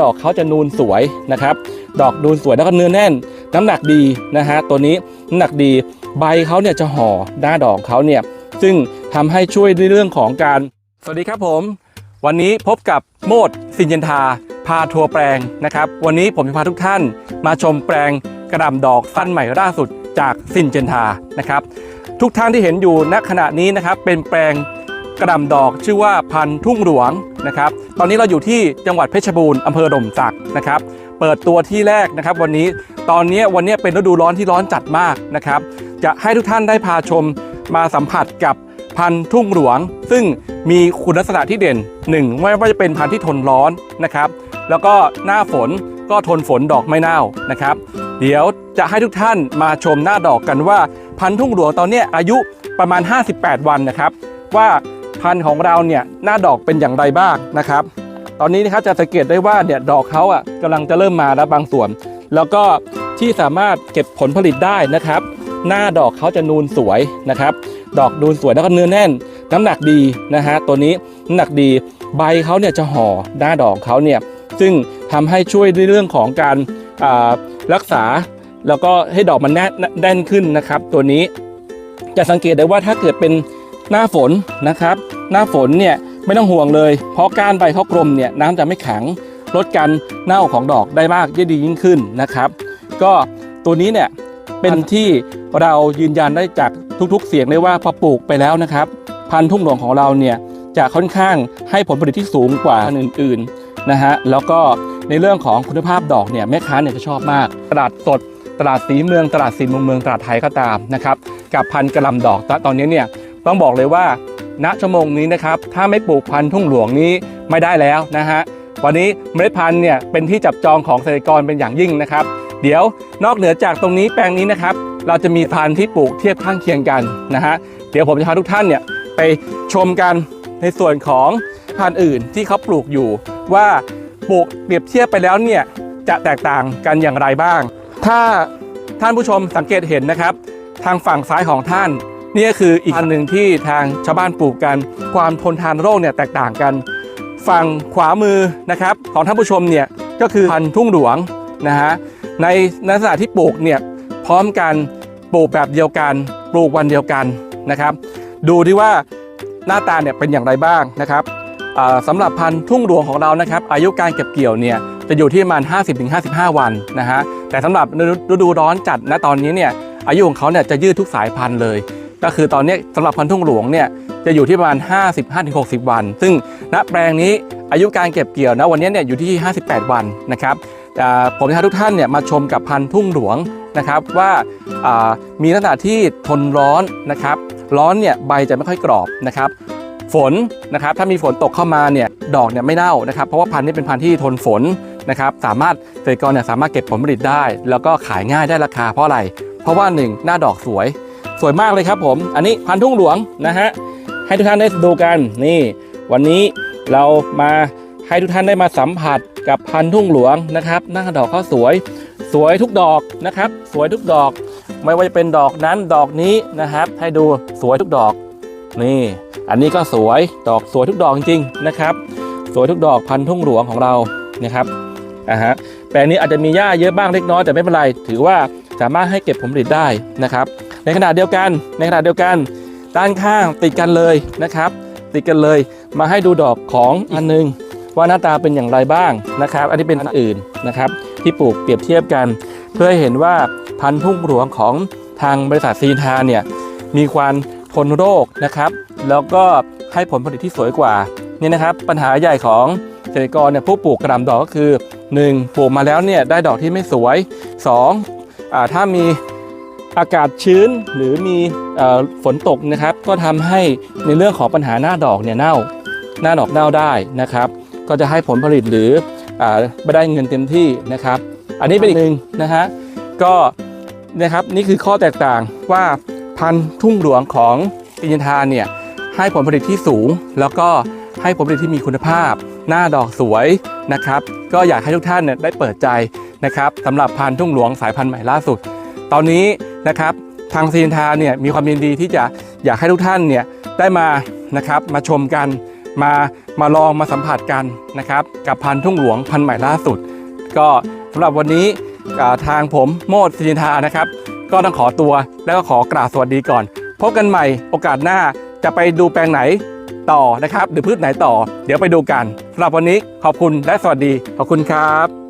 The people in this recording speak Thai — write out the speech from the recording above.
ดอกเขาจะนูนสวยนะครับ ดอกนูนสวยแล้วก็เนื้อแน่น น้ำหนักดีนะฮะตัวนี้น้ำหนักดีใบเขาเนี่ยจะห่อหน้าดอกเขาเนี่ยซึ่งทำให้ช่วยในเรื่องของการ สวัสดีครับผม วันนี้พบกับโมดสินยันทา พาทัวร์แปลงนะครับ วันนี้ผมจะพาทุกท่านมาชมแปลงกระหลำดอกสั้นใหม่ล่าสุดจากสินเจนทานะครับ ทุกท่านที่เห็นอยู่ณขณะนี้นะครับเป็นแปลง กระหลำดอกชื่อว่าพันธุ์ทุ่งหลวงนะครับ ตอนนี้เราอยู่ที่จังหวัดเพชรบูรณ์อำเภอดมสักนะครับ เปิดตัวที่แรกนะครับ วันนี้ตอนนี้วันนี้เป็นฤดูร้อนที่ร้อนจัดมากนะครับ จะให้ทุกท่านได้พาชมมาสัมผัสกับพันธุ์ทุ่งหลวง ซึ่งมีคุณลักษณะที่เด่นหนึ่งไม่ว่าจะเป็นพันธุ์ที่ทนร้อนนะครับ แล้วก็หน้าฝนก็ทนฝนดอกไม่เน่านะครับ เดี๋ยวจะให้ทุกท่านมาชมหน้าดอกกันว่า พันธุ์ทุ่งหลวงตอนนี้อายุประมาณ 58 วันนะครับ ว่า พันธุ์ของเราเนี่ยหน้าดอกเป็นอย่างไรบ้างนะครับ ตอนนี้นะครับจะสังเกตได้ว่าเนี่ยดอกเขาอะกำลังจะเริ่มมาแล้วบางส่วน แล้วก็ที่สามารถเก็บผลผลิตได้นะครับ หน้าดอกเขาจะนูนสวยนะครับ ดอกนูนสวยแล้วก็เนื้อแน่น น้ำหนักดีนะฮะตัวนี้น้ำหนักดีใบเขาเนี่ยจะห่อหน้าดอกเขาเนี่ยซึ่งทำให้ช่วยในเรื่องของการรักษา แล้วก็ให้ดอกมันแน่นแน่นขึ้นนะครับ ตัวนี้จะสังเกตได้ว่าถ้าเกิดเป็น หน้าฝนนะครับ หน้าฝนเนี่ยไม่ต้องห่วงเลย เพราะก้านใบเขากลมเนี่ยน้ำจะไม่แข็งลดการเน่าของดอกได้มากยิ่งดียิ่งขึ้นนะครับ ก็ตัวนี้เนี่ยเป็นที่เรายืนยันได้จากทุกๆ เสียงเลยว่าพอปลูกไปแล้วนะครับ พันธุ์ทุ่งหลวงของเราเนี่ยจะค่อนข้างให้ผลผลิตที่สูงกว่าพันธุ์อื่นๆนะฮะแล้วก็ในเรื่องของคุณภาพดอกเนี่ยแม่ค้าเนี่ยจะชอบมาก ตลาดสด ตลาดสีเมือง ตลาดสีเมืองเมืองตลาดไทยก็ตามนะครับ กับพันธุ์กระลำดอกตอนนี้เนี่ย ต้องบอกเลยว่า ณชั่วโมงนี้นะครับ ถ้าไม่ปลูกพันธุ์ทุ่งหลวงนี้ไม่ได้แล้วนะฮะวันนี้เมล็ดพันธุ์เนี่ยเป็นที่จับจองของเกษตรกรเป็นอย่างยิ่งนะครับ เดี๋ยวนอกเหนือจากตรงนี้แปลงนี้นะครับ เราจะมีพันธุ์ที่ปลูกเทียบข้างเคียงกันนะฮะเดี๋ยวผมจะพาทุกท่านเนี่ยไปชมกันในส่วนของพันธุ์อื่นที่เขาปลูกอยู่ ว่าปลูกเปรียบเทียบไปแล้วเนี่ยจะแตกต่างกันอย่างไรบ้าง ถ้าท่านผู้ชมสังเกตเห็นนะครับ ทางฝั่งซ้ายของท่าน นี่ก็คืออีกอันหนึ่งที่ทางชาวบ้านปลูกกัน ความทนทานโรคเนี่ยแตกต่างกัน ฝั่งขวามือนะครับของท่านผู้ชมเนี่ยก็คือพันธุ์ทุ่งหลวงนะฮะในลักษณะที่ปลูกเนี่ยพร้อมกันปลูกแบบเดียวกัน ปลูกวันเดียวกันนะครับ ดูที่ว่าหน้าตาเนี่ยเป็นอย่างไรบ้างนะครับสำหรับพันธุ์ทุ่งหลวงของเรานะครับ อายุการเก็บเกี่ยวเนี่ยจะอยู่ที่ประมาณ 50-55 วันนะฮะแต่สำหรับฤดูร้อนจัดณตอนนี้เนี่ยอายุของเขาเนี่ยจะยืดทุกสายพันธุ์เลย ก็คือตอนนี้สำหรับพันธุ์ทุ่งหลวงเนี่ยจะอยู่ที่ประมาณ 55-60 วัน ซึ่งณแปลงนี้อายุการเก็บเกี่ยวนะวันนี้เนี่ยอยู่ที่ 58 วันนะครับอ่ผมจะพาทุกท่านเนี่ยมาชมกับพันธุ์ทุ่งหลวงนะครับว่ามีลักษณะที่ทนร้อนนะครับ ร้อนเนี่ยใบจะไม่ค่อยกรอบนะครับ ฝนนะครับถ้ามีฝนตกเข้ามาเนี่ยดอกเนี่ยไม่เน่านะครับ เพราะว่าพันธุ์นี้เป็นพันธุ์ที่ทนฝนนะครับ สามารถเกษตรกรเนี่ยสามารถเก็บผลผลิตได้ แล้วก็ขายง่ายได้ราคาเพราะอะไร เพราะว่าหนึ่งหน้าดอกสวย สวยมากเลยครับผม อันนี้พันธุ์ทุ่งหลวงนะฮะให้ทุกท่านได้ดูกันนี่ วันนี้เรามาให้ทุกท่านได้มาสัมผัสกับพันธุ์ทุ่งหลวงนะครับหน้าดอกเขาสวย สวยทุกดอกนะครับ สวยทุกดอก ไม่ว่าจะเป็นดอกนั้นดอกนี้นะครับ ให้ดูสวยทุกดอก นี่ อันนี้ก็สวยดอกสวยทุกดอกจริงๆนะครับ สวยทุกดอกพันธุ์ทุ่งหลวงของเรานะครับอ่าฮะแปลงนี้อาจจะมีหญ้าเยอะบ้างเล็กน้อยแต่ไม่เป็นไร ถือว่าสามารถให้เก็บผลผลิตได้นะครับ ในขณะเดียวกัน ในขณะเดียวกัน ด้านข้างติดกันเลยนะครับ ติดกันเลยมาให้ดูดอกของอันหนึง ว่าหน้าตาเป็นอย่างไรบ้างนะครับ อันนี้เป็นอันอื่นนะครับ ที่ปลูกเปรียบเทียบกัน เพื่อให้เห็นว่าพันธุ์ทุ่งหลวงของทางบริษัทซีนทาเนี่ยมีความทนโรคนะครับ แล้วก็ให้ผลผลิตที่สวยกว่านี่นะครับปัญหาใหญ่ของเกษตรกรเนี่ยผู้ปลูกกระหลำดอกก็คือ 1. ปลูกมาแล้วเนี่ยได้ดอกที่ไม่สวย 2. อ่าถ้ามี อากาศชื้นหรือมีฝนตกนะครับ ก็ทำให้ในเรื่องของปัญหาหน้าดอกเนี่ยเน่าหน้าดอกเน่าได้นะครับ ก็จะให้ผลผลิตหรืออไม่ได้เงินเต็มที่นะครับ อันนี้เป็นอีกหนึ่งนะฮะก็นะครับนี่คือข้อแตกต่างว่าพันธุ์ทุ่งหลวงของปิญญทานเนี่ยให้ผลผลิตที่สูง แล้วก็ให้ผลผลิตที่มีคุณภาพ หน้าดอกสวยนะครับ ก็อยากให้ทุกท่านเนี่ยได้เปิดใจนะครับสำหรับพันธุ์ทุ่งหลวงสายพันธุ์ใหม่ล่าสุด ตอนนี้ นะครับ ทางซีนทาเนี่ยมีความยินดีที่จะอยากให้ทุกท่านเนี่ยได้มานะครับมาชมกันมามาลองมาสัมผัสกันนะครับ กับพันธุ์ทุ่งหลวงพันธุ์ใหม่ล่าสุด ก็สำหรับวันนี้ทางผมโมดสินทานะครับ ก็ต้องขอตัวแล้วก็ขอกราบสวัสดีก่อน พบกันใหม่โอกาสหน้าจะไปดูแปลงไหนต่อนะครับ หรือพืชไหนต่อ เดี๋ยวไปดูกันสำหรับวันนี้ขอบคุณและสวัสดีขอบคุณครับ